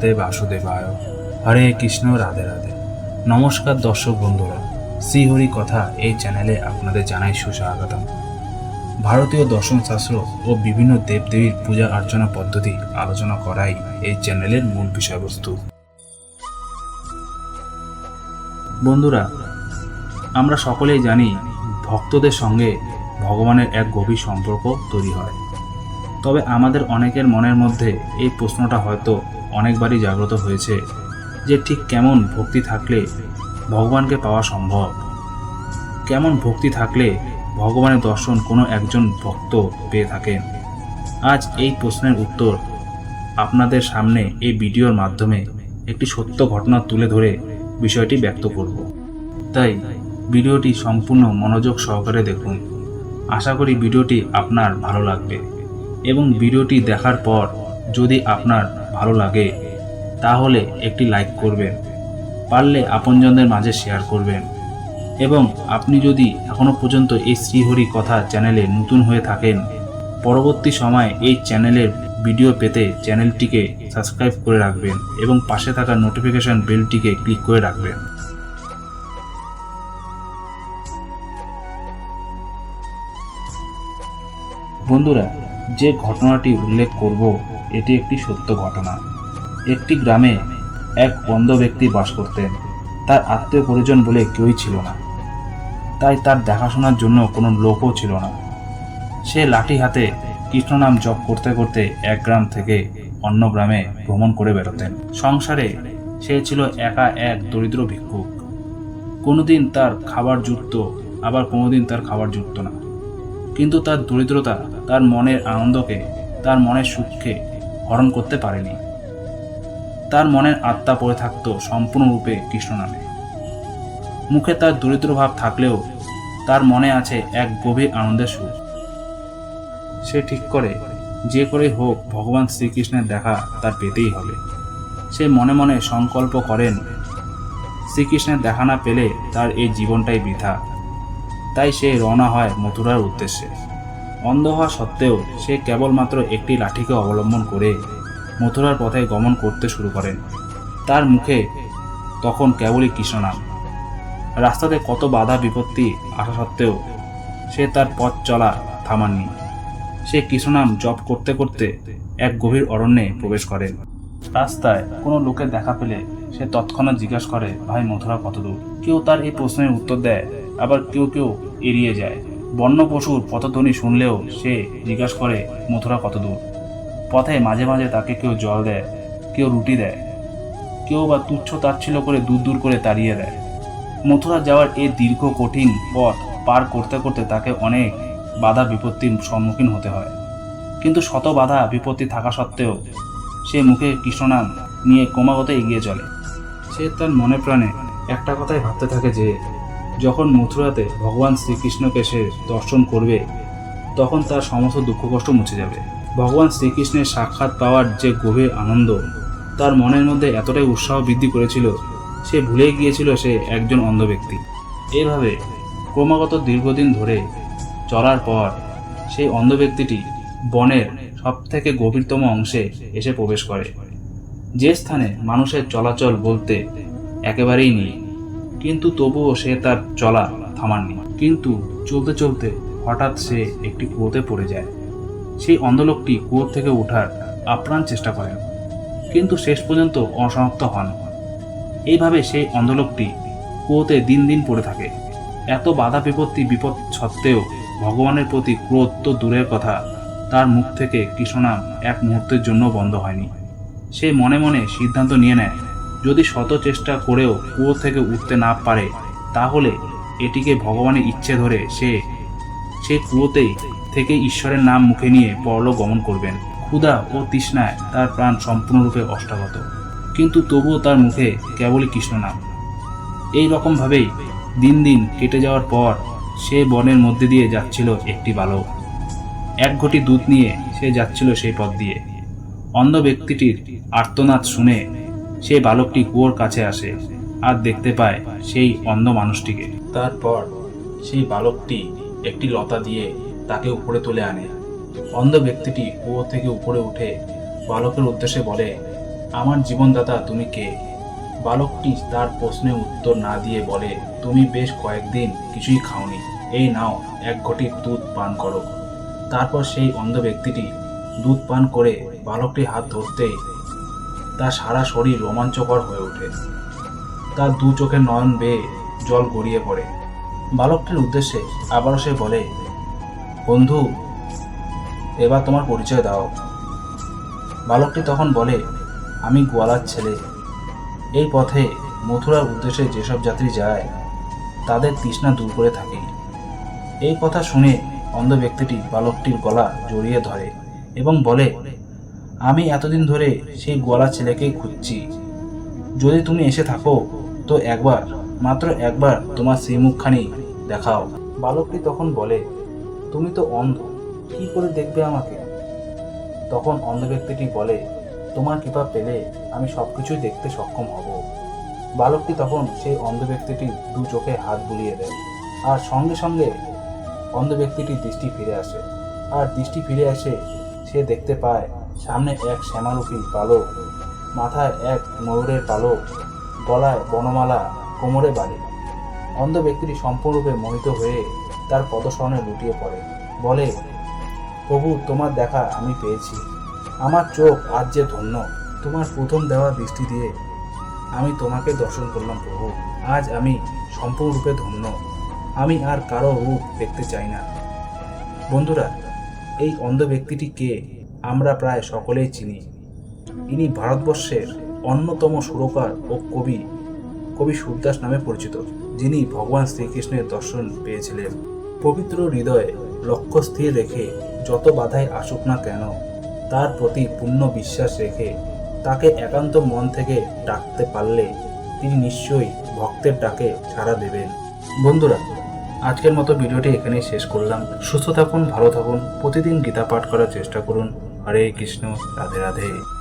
ভগবতে বাসুদেবায়। হরে কৃষ্ণ, রাধে রাধে। নমস্কার দর্শক বন্ধুরা, শ্রীহরি কথা এই চ্যানেলে আপনাদের জানাই সুস্বাগতম। ভারতীয় দর্শন শাস্ত্র ও বিভিন্ন দেবদেবীর পূজা অর্চনা পদ্ধতি আলোচনা করাই এই চ্যানেলের মূল বিষয়বস্তু। বন্ধুরা, আমরা সকলেই জানি ভক্তদের সঙ্গে ভগবানের এক গভীর সম্পর্ক তৈরি হয়। তবে আমাদের অনেকের মনের মধ্যে এই প্রশ্নটা হয়তো অনেকবারই জাগ্রত হয়েছে যে ঠিক কেমন ভক্তি থাকলে ভগবানকে পাওয়া সম্ভব। কেমন ভক্তি থাকলে ভগবানের দর্শন কোনো একজন ভক্ত পেয়ে থাকেন। আজ এই প্রশ্নের উত্তর আপনাদের সামনে এই ভিডিওর মাধ্যমে একটি সত্য ঘটনা তুলে ধরে বিষয়টি ব্যক্ত করব। তাই ভিডিওটি সম্পূর্ণ মনোযোগ সহকারে দেখুন। আশা করি ভিডিওটি আপনার ভালো লাগবে এবং ভিডিওটি দেখার পর যদি আপনার ভালো লাগে, তাহলে একটি লাইক করবেন। পারলে আপনজনদের মাঝে শেয়ার করবেন। এবং আপনি যদি এখনও পর্যন্ত এই শ্রীহরি কথা চ্যানেলে নতুন হয়ে থাকেন, পরবর্তী সময় এই চ্যানেলের ভিডিও পেতে চ্যানেলটিকে সাবস্ক্রাইব করে রাখবেন এবং পাশে থাকা নোটিফিকেশন বেলটিকে ক্লিক করে রাখবেন। বন্ধুরা, যে ঘটনাটি উল্লেখ করব এটি একটি সত্য ঘটনা। একটি গ্রামে এক অন্ধ ব্যক্তি বাস করতেন। তার আত্মীয় পরিজন বলে কেউই ছিল না। তাই তার দেখাশোনার জন্য কোনো লোকও ছিল না। সে লাঠি হাতে কৃষ্ণ নাম জপ করতে করতে এক গ্রাম থেকে অন্য গ্রামে ভ্রমণ করে বেরোতেন সংসারে সে ছিল একা এক দরিদ্র ভিক্ষুক। কোনোদিন তার খাবার জুটত আবার কোনোদিন তার খাবার জুটত না। কিন্তু তার দরিদ্রতা, তার মনের আনন্দকে, তার মনের সুখকে হরণ করতে পারেনি। তার মনের আত্মা পড়ে থাকত সম্পূর্ণরূপে কৃষ্ণ নামে। মুখে তার দরিদ্র ভাব থাকলেও তার মনে আছে এক গভীর আনন্দের সুখ সে ঠিক করে, যে করে হোক ভগবান শ্রীকৃষ্ণের দেখা তার পেতেই হবে। সে মনে মনে সংকল্প করেন, শ্রীকৃষ্ণের দেখা না পেলে তার এই জীবনটাই বৃথা। তাই সে রওনা হয় মথুরার উদ্দেশ্যে। অন্ধ হওয়া সত্ত্বেও সে কেবলমাত্র একটি লাঠিকে অবলম্বন করে মথুরার পথে গমন করতে শুরু করেন। তার মুখে তখন কেবলই কৃষ্ণ নাম। রাস্তাতে কত বাধা বিপত্তি আসা সত্ত্বেও সে তার পথ চলা থামাননি। সে কৃষ্ণনাম জপ করতে করতে এক গভীর অরণ্যে প্রবেশ করেন। রাস্তায় কোনো লোকের দেখা পেলে সে তৎক্ষণাৎ জিজ্ঞাসা করে, ভাই, মথুরা কতদূর? কেউ তার এই প্রশ্নের উত্তর দেয়, আবার কেউ কেউ এড়িয়ে যায়। বন্য পশুর পথধ্বনি শুনলেও সে জিজ্ঞাসা করে, মথুরা কত দূর? পথে মাঝে মাঝে তাকে কেউ জল দেয়, কেউ রুটি দেয়, কেউ বা তুচ্ছ তাচ্ছিল করে দূর দূর করে তাড়িয়ে দেয়। মথুরা যাওয়ার এই দীর্ঘ, কঠিন পথ পার করতে করতে তাকে অনেক বাধা বিপত্তির সম্মুখীন হতে হয়। কিন্তু শত বাধা বিপত্তি থাকা সত্ত্বেও সে মুখে কৃষ্ণনাম নিয়ে ক্রমাগত এগিয়ে চলে। সে তার মনে প্রাণে একটা কথাই ভাবতে থাকে যে যখন মথুরাতে ভগবান শ্রীকৃষ্ণকে সে দর্শন করবে, তখন তার সমস্ত দুঃখ কষ্ট মুছে যাবে। ভগবান শ্রীকৃষ্ণের সাক্ষাৎ পাওয়ার যে গভীর আনন্দ, তার মনের মধ্যে এতটাই উৎসাহ বৃদ্ধি করেছিল, সে ভুলে গিয়েছিল সে একজন অন্ধ ব্যক্তি। এভাবে ক্রমাগত দীর্ঘদিন ধরে চলার পর, সেই অন্ধ ব্যক্তিটি বনের সবথেকে গভীরতম অংশে এসে প্রবেশ করে। যে স্থানে মানুষের চলাচল বলতে একেবারেই নেই। কিন্তু তবুও সে তার চলা থামাননি। কিন্তু চলতে চলতে হঠাৎ সে একটি কুয়োতে পড়ে যায়। সেই অন্ধলোকটি কুয়ো থেকে ওঠার আপ্রাণ চেষ্টা করেন কিন্তু শেষ পর্যন্ত অসমাপ্ত হন। এইভাবে সেই অন্ধলোকটি কুয়োতে দিন দিন পড়ে থাকে। এত বাধা বিপত্তি বিপদ সত্ত্বেও ভগবানের প্রতি ক্রোধ তো দূরের কথা, তার মুখ থেকে কৃষ্ণনাম এক মুহূর্তের জন্য বন্ধ হয়নি। সে মনে মনে সিদ্ধান্ত নিয়ে নেয় যদি শত চেষ্টা করেও কুয়ো থেকে উঠতে না পারে, তাহলে এটিকে ভগবানের ইচ্ছে ধরে সে সেই কুয়োতেই থেকে ঈশ্বরের নাম মুখে নিয়ে পরলোক গমন করবেন। ক্ষুধা ও তৃষ্ণায় তার প্রাণ সম্পূর্ণরূপে অষ্টাগত। কিন্তু তবুও তার মুখে কেবলই কৃষ্ণ নাম। এই রকমভাবেই দিন দিন কেটে যাওয়ার পর সে বনের মধ্যে দিয়ে যাচ্ছিল একটি বালক। এক ঘটি দুধ নিয়ে সে যাচ্ছিল সেই পথ দিয়ে। অন্ধ ব্যক্তিটির আর্তনাদ শুনে সেই বালকটি কুয়োর কাছে আসে আর দেখতে পায় সেই অন্ধ মানুষটিকে। তারপর সেই বালকটি একটি লতা দিয়ে তাকে উপরে তুলে আনে। অন্ধ ব্যক্তিটি কুয়ো থেকে উপরে উঠে বালকের উদ্দেশ্যে বলে, আমার জীবনদাতা তুমি কে? বালকটি তার প্রশ্নে উত্তর না দিয়ে বলে, তুমি বেশ কয়েকদিন কিছুই খাওনি। এই নাও এক ঘটি দুধ পান করো। তারপর সেই অন্ধ ব্যক্তিটি দুধ পান করে বালকটির হাত ধরতেই তার সারা শরীর রোমাঞ্চকর হয়ে ওঠে। তার দু চোখের নয়ন বেয়ে জল গড়িয়ে পড়ে। বালকটির উদ্দেশ্যে আবারও সে বলে, বন্ধু, এবার তোমার পরিচয় দাও। বালকটি তখন বলে, আমি গোয়ালার ছেলে। এই পথে মথুরার উদ্দেশ্যে যেসব যাত্রী যায়, তাদের তৃষ্ণা দূর করে থাকি। এই কথা শুনে অন্ধ ব্যক্তিটি বালকটির গলা জড়িয়ে ধরে এবং বলে আমি এতদিন ধরে সেই গলা ছেলেকেই খুঁজছি। যদি তুমি এসে থাকো, তো একবার, মাত্র একবার তোমার সেই মুখখানি দেখাও। বালকটি তখন বলে, তুমি তো অন্ধ, কি করে দেখবে আমাকে? তখন অন্ধ ব্যক্তিটি বলে, তোমার কৃপা পেলে আমি সব কিছুই দেখতে সক্ষম হব। বালকটি তখন সেই অন্ধ ব্যক্তিটি দু চোখে হাত বুলিয়ে দেয়। আর সঙ্গে সঙ্গে অন্ধ ব্যক্তিটির দৃষ্টি ফিরে আসে। আর দৃষ্টি ফিরে আসে সে দেখতে পায় সামনে এক শ্যামারূপী পালক মাথায় এক ময়ূরের পালক গলায় বনমালা, কোমরে বাড়ি অন্ধ ব্যক্তিটি সম্পূর্ণরূপে মোহিত হয়ে তার পদস্মরণে লুটিয়ে পড়ে। বলে, প্রভু, তোমার দেখা আমি পেয়েছি। আমার চোখ আজ যে ধন্য, তোমার প্রথম দেওয়া দৃষ্টি দিয়ে আমি তোমাকে দর্শন করলাম প্রভু। আজ আমি সম্পূর্ণরূপে ধন্য। আমি আর কারও রূপ দেখতে চাই না। বন্ধুরা, এই অন্ধ ব্যক্তিটি কে আমরা প্রায় সকলেই চিনি। ইনি ভারতবর্ষের অন্যতম সুরকার ও কবি কবি সুরদাস নামে পরিচিত, যিনি ভগবান শ্রীকৃষ্ণের দর্শন পেয়েছিলেন। পবিত্র হৃদয়ে লক্ষ্য স্থির রেখে যত বাধাই আসুক না কেন, তার প্রতি পূর্ণ বিশ্বাস রেখে তাকে একান্ত মন থেকে ডাকতে পারলে তিনি নিশ্চয়ই ভক্তের ডাকে সাড়া দেবেন। বন্ধুরা, আজকের মতো ভিডিওটি এখানেই শেষ করলাম। সুস্থ থাকুন, ভালো থাকুন, প্রতিদিন গীতা পাঠ করার চেষ্টা করুন। হরে কৃষ্ণ রাধে রাধে।